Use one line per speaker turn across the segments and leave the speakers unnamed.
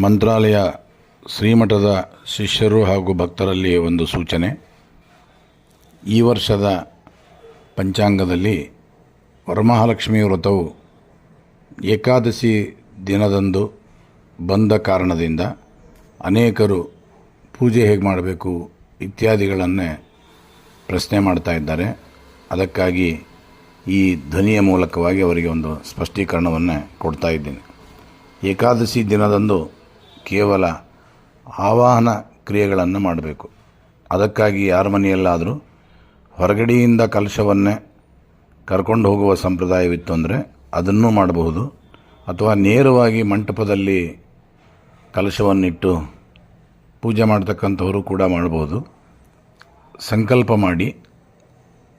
ಮಂತ್ರಾಲಯ ಶ್ರೀಮಠದ ಶಿಷ್ಯರು ಹಾಗೂ ಭಕ್ತರಲ್ಲಿ ಒಂದು ಸೂಚನೆ. ಈ ವರ್ಷದ ಪಂಚಾಂಗದಲ್ಲಿ ವರಮಹಾಲಕ್ಷ್ಮಿ ವ್ರತವು ಏಕಾದಶಿ ದಿನದಂದು ಬಂದ ಕಾರಣದಿಂದ ಅನೇಕರು ಪೂಜೆ ಹೇಗೆ ಮಾಡಬೇಕು ಇತ್ಯಾದಿಗಳನ್ನೇ ಪ್ರಶ್ನೆ ಮಾಡ್ತಾ ಇದ್ದಾರೆ. ಅದಕ್ಕಾಗಿ ಈ ಧ್ವನಿಯ ಮೂಲಕವಾಗಿ ಅವರಿಗೆ ಒಂದು ಸ್ಪಷ್ಟೀಕರಣವನ್ನು ಕೊಡ್ತಾ ಇದ್ದೀನಿ. ಏಕಾದಶಿ ದಿನದಂದು ಕೇವಲ ಆವಾಹನ ಕ್ರಿಯೆಗಳನ್ನು ಮಾಡಬೇಕು. ಅದಕ್ಕಾಗಿ ಯಾರ ಮನೆಯಲ್ಲಾದರೂ ಹೊರಗಡೆಯಿಂದ ಕಲಶವನ್ನೇ ಕರ್ಕೊಂಡು ಹೋಗುವ ಸಂಪ್ರದಾಯವಿತ್ತು ಅಂದರೆ ಅದನ್ನು ಮಾಡಬಹುದು. ಅಥವಾ ನೇರವಾಗಿ ಮಂಟಪದಲ್ಲಿ ಕಲಶವನ್ನಿಟ್ಟು ಪೂಜೆ ಮಾಡ್ತಕ್ಕಂಥವರು ಕೂಡ ಮಾಡಬಹುದು ಸಂಕಲ್ಪ ಮಾಡಿ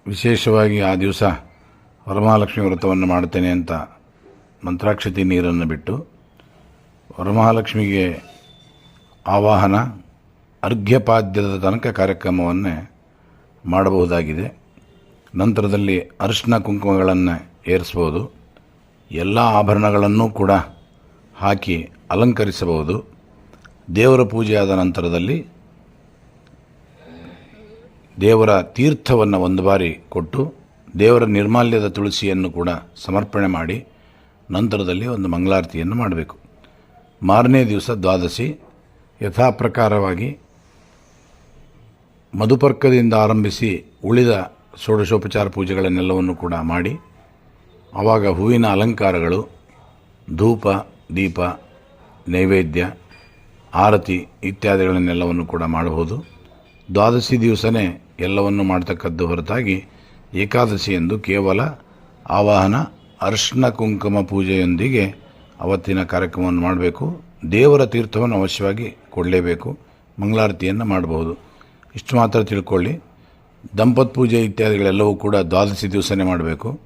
ವಿಶೇಷವಾಗಿ ಆ ದಿವಸ ವರಮಹಾಲಕ್ಷ್ಮಿ ವ್ರತವನ್ನು ಮಾಡ್ತೇನೆ ಅಂತ ಮಂತ್ರಾಕ್ಷತೆ ನೀರನ್ನು ಬಿಟ್ಟು ವರಮಹಾಲಕ್ಷ್ಮಿಗೆ ಆವಾಹನ, ಅರ್ಘ್ಯಪಾದ್ಯದ ತನಕ ಕಾರ್ಯಕ್ರಮವನ್ನೇ ಮಾಡಬಹುದಾಗಿದೆ. ನಂತರದಲ್ಲಿ ಅರಿಶಿನ ಕುಂಕುಮಗಳನ್ನು ಏರಿಸ್ಬೋದು ಎಲ್ಲ ಆಭರಣಗಳನ್ನೂ ಕೂಡ ಹಾಕಿ ಅಲಂಕರಿಸಬಹುದು. ದೇವರ ಪೂಜೆಯಾದ ನಂತರದಲ್ಲಿ ದೇವರ ತೀರ್ಥವನ್ನು ಒಂದು ಬಾರಿ ಕೊಟ್ಟು ದೇವರ ನಿರ್ಮಾಲ್ಯದ ತುಳಸಿಯನ್ನು ಕೂಡ ಸಮರ್ಪಣೆ ಮಾಡಿ ನಂತರದಲ್ಲಿ ಒಂದು ಮಂಗಳಾರತಿಯನ್ನು ಮಾಡಬೇಕು. ಮಾರನೇ ದಿವಸ ದ್ವಾದಶಿ ಯಥಾಪ್ರಕಾರವಾಗಿ ಮಧುಪರ್ಕದಿಂದ ಆರಂಭಿಸಿ ಉಳಿದ ಷೋಡಶೋಪಚಾರ ಪೂಜೆಗಳನ್ನೆಲ್ಲವನ್ನು ಕೂಡ ಮಾಡಿ, ಆವಾಗ ಹೂವಿನ ಅಲಂಕಾರಗಳು, ಧೂಪ, ದೀಪ, ನೈವೇದ್ಯ, ಆರತಿ ಇತ್ಯಾದಿಗಳನ್ನೆಲ್ಲವನ್ನು ಕೂಡ ಮಾಡಬಹುದು. ದ್ವಾದಶಿ ದಿವಸನೇ ಎಲ್ಲವನ್ನು ಮಾಡ್ತಕ್ಕದ್ದು ಹೊರತಾಗಿ ಏಕಾದಶಿ ಎಂದು ಕೇವಲ ಆವಾಹನ, ಅರ್ಶನ ಕುಂಕುಮ ಪೂಜೆಯೊಂದಿಗೆ ಅವತ್ತಿನ ಕಾರ್ಯಕ್ರಮವನ್ನು ಮಾಡಬೇಕು. ದೇವರ ತೀರ್ಥವನ್ನು ಅವಶ್ಯವಾಗಿ ಕೊಡಲೇಬೇಕು. ಮಂಗಳಾರತಿಯನ್ನು ಮಾಡಬಹುದು. ಇಷ್ಟು ಮಾತ್ರ ತಿಳ್ಕೊಳ್ಳಿ. ದಂಪತ್ ಪೂಜೆ ಇತ್ಯಾದಿಗಳೆಲ್ಲವೂ ಕೂಡ ದ್ವಾದಶಿ ದಿವಸನೇ ಮಾಡಬೇಕು.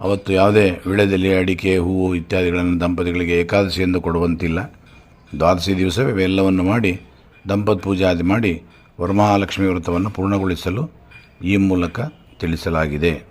ಅವತ್ತು ಯಾವುದೇ ವಿಳೆದೆಲೆ ಅಡಿಕೆ, ಹೂವು ಇತ್ಯಾದಿಗಳನ್ನು ದಂಪತಿಗಳಿಗೆ ಏಕಾದಶಿ ಎಂದು ಕೊಡುವಂತಿಲ್ಲ. ದ್ವಾದಶಿ ದಿವಸವೇ ಇವೆಲ್ಲವನ್ನು ಮಾಡಿ, ದಂಪತ್ ಪೂಜೆ ಆದಿ ಮಾಡಿ ವರಮಹಾಲಕ್ಷ್ಮಿ ವ್ರತವನ್ನು ಪೂರ್ಣಗೊಳಿಸಲು ಈ ಮೂಲಕ ತಿಳಿಸಲಾಗಿದೆ.